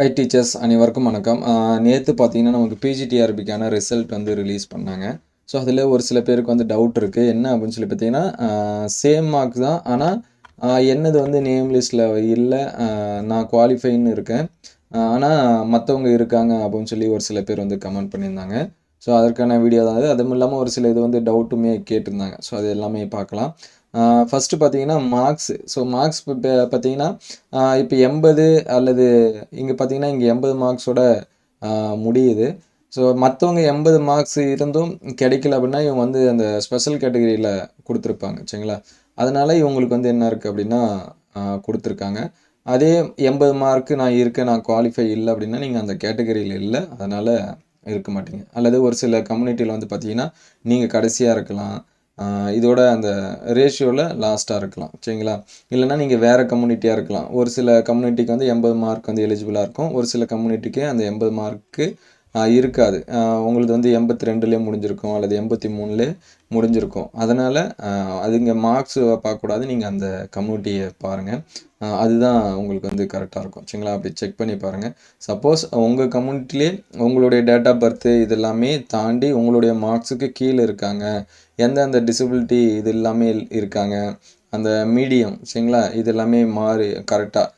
High teachers அனைவருக்கும் வணக்கம். நேற்று பார்த்தீங்கன்னா நமக்கு பிஜிடிஆர்பிக்கான ரிசல்ட் வந்து ரிலீஸ் பண்ணாங்க. ஸோ அதில் ஒரு சில பேருக்கு வந்து டவுட் இருக்குது என்ன அப்படின்னு சொல்லி பார்த்தீங்கன்னா சேம் மார்க் தான். ஆனால் என்னது வந்து நேம் லிஸ்ட்டில் இல்லை நான் குவாலிஃபைன்னு இருக்கேன். ஆனால் மற்றவங்க இருக்காங்க அப்படின்னு சொல்லி ஒரு சில பேர் வந்து கமெண்ட் பண்ணியிருந்தாங்க. ஸோ அதற்கான வீடியோ தான் அது அதுவும் இல்லாமல் ஒரு சில இது வந்து டவுட்டுமே கேட்டிருந்தாங்க. ஸோ அது எல்லாமே பார்க்கலாம். ஃபஸ்ட்டு பார்த்தீங்கன்னா மார்க்ஸு ஸோ மார்க்ஸ் இப்போ பார்த்தீங்கன்னா இப்போ எண்பது அல்லது இங்கே பார்த்தீங்கன்னா இங்கே எண்பது மார்க்ஸோட முடியுது. ஸோ மற்றவங்க எண்பது மார்க்ஸ் இருந்தும் கிடைக்கல அப்படின்னா இவங்க வந்து அந்த ஸ்பெஷல் கேட்டகரியில் கொடுத்துருப்பாங்க சரிங்களா? அதனால் இவங்களுக்கு வந்து என்ன இருக்குது அப்படின்னா கொடுத்துருக்காங்க. அதே எண்பது மார்க்கு நான் இருக்கேன் நான் குவாலிஃபை இல்லை அப்படின்னா நீங்கள் அந்த கேட்டகரியில் இல்லை. அதனால் இருக்க மாட்டீங்க. அல்லது ஒரு சில கம்யூனிட்டியில் வந்து பார்த்தீங்கன்னா நீங்கள் கடைசியாக இருக்கலாம். இதோட அந்த ரேஷியோவில் லாஸ்ட்டாக இருக்கலாம் சரிங்களா? இல்லைனா நீங்கள் வேறு கம்யூனிட்டியாக இருக்கலாம். ஒரு சில கம்யூனிட்டிக்கு வந்து எண்பது மார்க் வந்து எலிஜிபிளாக இருக்கும். ஒரு சில கம்யூனிட்டிக்கு அந்த எண்பது மார்க்கு இருக்காது. உங்களுக்கு வந்து எண்பத்தி ரெண்டுலேயே முடிஞ்சிருக்கும் அல்லது எண்பத்தி மூணுலேயே முடிஞ்சிருக்கும். அதனால் அது இங்கே மார்க்ஸ் பார்க்கக்கூடாது. நீங்கள் அந்த கம்யூனிட்டியை பாருங்கள் அதுதான் உங்களுக்கு வந்து கரெக்டாக இருக்கும். சரிங்களா? அப்படி செக் பண்ணி பாருங்கள் சப்போஸ் உங்கள் கம்யூனிட்டிலே உங்களுடைய டேட் ஆஃப் பர்த்து இது எல்லாமே தாண்டி உங்களுடைய மார்க்ஸுக்கு கீழே இருக்காங்க. எந்தெந்த டிசபிலிட்டி இது எல்லாமே இருக்காங்க. அந்த மீடியம் சரிங்களா? இது எல்லாமே மாறி கரெக்டாக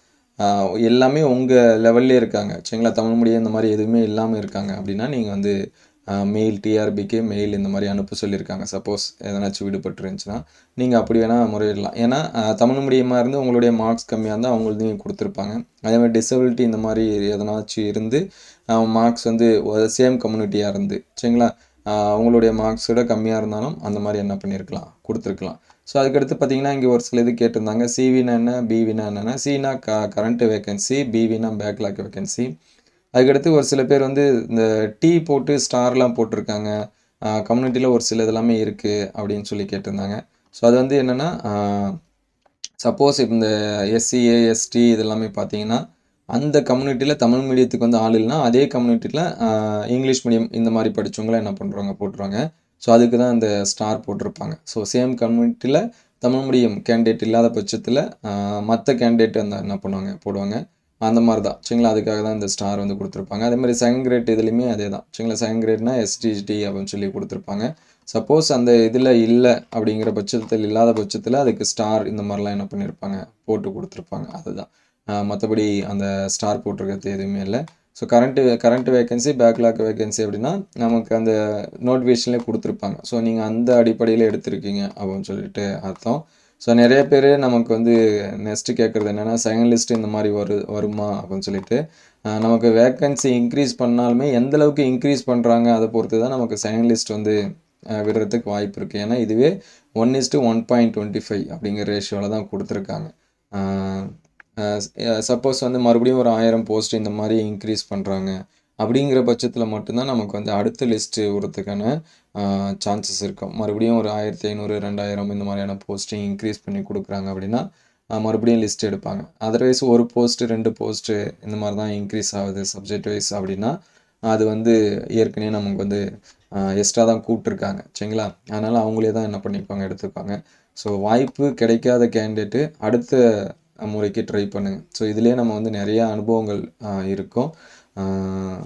எல்லாமே உங்கள் லெவல்லே இருக்காங்க. சரிங்களா? தமிழ் மீடியம் இந்த மாதிரி எதுவுமே இல்லாமல் இருக்காங்க அப்படின்னா நீங்கள் வந்து மெயில் டிஆர்பிக்கு மெயில் இந்த மாதிரி அனுப்ப சொல்லியிருக்காங்க. சப்போஸ் எதனாச்சும் விடுபட்டு இருந்துச்சுன்னா நீங்கள் அப்படி வேணால் முறையிடலாம். ஏன்னா தமிழ் மீடியமாக இருந்து உங்களுடைய மார்க்ஸ் கம்மியாக இருந்தால் அவங்களுக்கு கொடுத்துருப்பாங்க. அதே மாதிரி டிசபிலிட்டி இந்த மாதிரி எதனாச்சும் இருந்து மார்க்ஸ் வந்து சேம் கம்யூனிட்டியாக இருந்து சரிங்களா? உங்களுடைய விட கம்மியாக இருந்தாலும் அந்த மாதிரி என்ன பண்ணியிருக்கலாம் கொடுத்துருக்கலாம். ஸோ அதுக்கடுத்து பார்த்தீங்கன்னா இங்கே ஒரு சில இது கேட்டிருந்தாங்க. சிவினா என்ன பிவினா என்னென்னா சினா க கரண்ட்டு வேக்கன்சி பிவினா பேக்லாக் வேக்கன்சி அதுக்கடுத்து ஒரு சில பேர் வந்து இந்த டீ போட்டு ஸ்டார்லாம் போட்டிருக்காங்க. கம்யூனிட்டியில் ஒரு சில இதெல்லாமே இருக்குது அப்படின்னு சொல்லி கேட்டிருந்தாங்க. ஸோ அது வந்து என்னென்னா சப்போஸ் இந்த எஸ்சிஏ எஸ்டி இதெல்லாமே பார்த்தீங்கன்னா அந்த கம்யூனிட்டியில் தமிழ் மீடியத்துக்கு வந்து ஆள் இல்லைனா அதே கம்யூனிட்டியில் இங்கிலீஷ் மீடியம் இந்த மாதிரி படித்தவங்களாம் என்ன பண்ணுறாங்க போட்டுருவாங்க. ஸோ அதுக்கு தான் அந்த ஸ்டார் போட்டிருப்பாங்க. ஸோ சேம் கம்யூனிட்டியில் தமிழ் மீடியம் கேண்டிடேட் இல்லாத பட்சத்தில் மற்ற கேண்டிடேட் அந்த என்ன பண்ணுவாங்க போடுவாங்க. அந்த மாதிரி தான். சரிங்களா? அதுக்காக தான் இந்த ஸ்டார் வந்து கொடுத்துருப்பாங்க. அதே மாதிரி செகண்ட் கிரேட் இதுலேயுமே அதே தான். சரிங்களா? செகண்ட் கிரேட்னா எஸ்டிஜிடி அப்படின்னு சொல்லி கொடுத்துருப்பாங்க. சப்போஸ் அந்த இதில் இல்லை அப்படிங்கிற பட்சத்தில் இல்லாத பட்சத்தில் அதுக்கு ஸ்டார் இந்த மாதிரிலாம் என்ன பண்ணியிருப்பாங்க போட்டு கொடுத்துருப்பாங்க. அதுதான். மற்றபடி அந்த ஸ்டார் போட்டிருக்கிறது எதுவுமே இல்லை. So current current vacancy backlog vacancy அப்படின்னா நமக்கு அந்த நோட்டிஃபிகேஷன்லேயே கொடுத்துருப்பாங்க. ஸோ நீங்கள் அந்த அடிப்படையில் எடுத்திருக்கீங்க அப்படின்னு சொல்லிட்டு அர்த்தம். ஸோ நிறைய பேர் நமக்கு வந்து நெக்ஸ்ட்டு கேட்குறது என்னென்னா செகண்ட் லிஸ்ட்டு இந்த மாதிரி வரு வருமா அப்படின்னு சொல்லிட்டு நமக்கு வேக்கன்சி இன்க்ரீஸ் பண்ணாலுமே எந்த அளவுக்கு இன்க்ரீஸ் பண்ணுறாங்க அதை பொறுத்து தான் நமக்கு செகண்ட் லிஸ்ட் வந்து விடுறதுக்கு வாய்ப்பு இருக்குது ஏன்னா இதுவே one is to one point twenty five அப்படிங்கிற ரேஷியோவில் தான் கொடுத்துருக்காங்க. சப்போஸ் வந்து மறுபடியும் ஒரு ஆயிரம் போஸ்ட் இந்த மாதிரி இன்க்ரீஸ் பண்ணுறாங்க அப்படிங்கிற பட்சத்தில் மட்டும்தான் நமக்கு வந்து அடுத்த லிஸ்ட்டு விடுறதுக்கான சான்சஸ் இருக்கும். மறுபடியும் ஒரு ஆயிரத்தி ஐநூறு ரெண்டாயிரம் இந்த மாதிரியான போஸ்ட்டையும் இன்க்ரீஸ் பண்ணி கொடுக்குறாங்க அப்படின்னா மறுபடியும் லிஸ்ட் எடுப்பாங்க. அதர்வைஸ் ஒரு போஸ்ட்டு ரெண்டு போஸ்ட்டு இந்த மாதிரி தான் இன்க்ரீஸ் ஆகுது சப்ஜெக்ட் வைஸ் அப்படின்னா அது வந்து ஏற்கனவே நமக்கு வந்து எக்ஸ்ட்ரா தான் கூப்பிட்ருக்காங்க சரிங்களா? அதனால் அவங்களே தான் என்ன பண்ணிப்பாங்க எடுத்துப்பாங்க. ஸோ வாய்ப்பு கிடைக்காத கேண்டிடேட்டு அடுத்த முறைக்கு ட்ரை பண்ணுங்கள் ஸோ இதிலே நம்ம வந்து நிறையா அனுபவங்கள் இருக்கும்.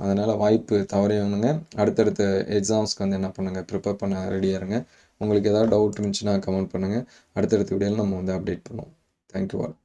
அதனால் வாய்ப்பு தவறையணுங்க அடுத்தடுத்த எக்ஸாம்ஸ்க்கு வந்து என்ன பண்ணுங்கள் ப்ரிப்பேர் பண்ண ரெடியாக இருங்க. உங்களுக்கு ஏதாவது டவுட் இருந்துச்சுன்னா கமெண்ட் பண்ணுங்கள் அடுத்தடுத்த வீடியோவில் நம்ம வந்து அப்டேட் பண்ணுவோம். Thank you all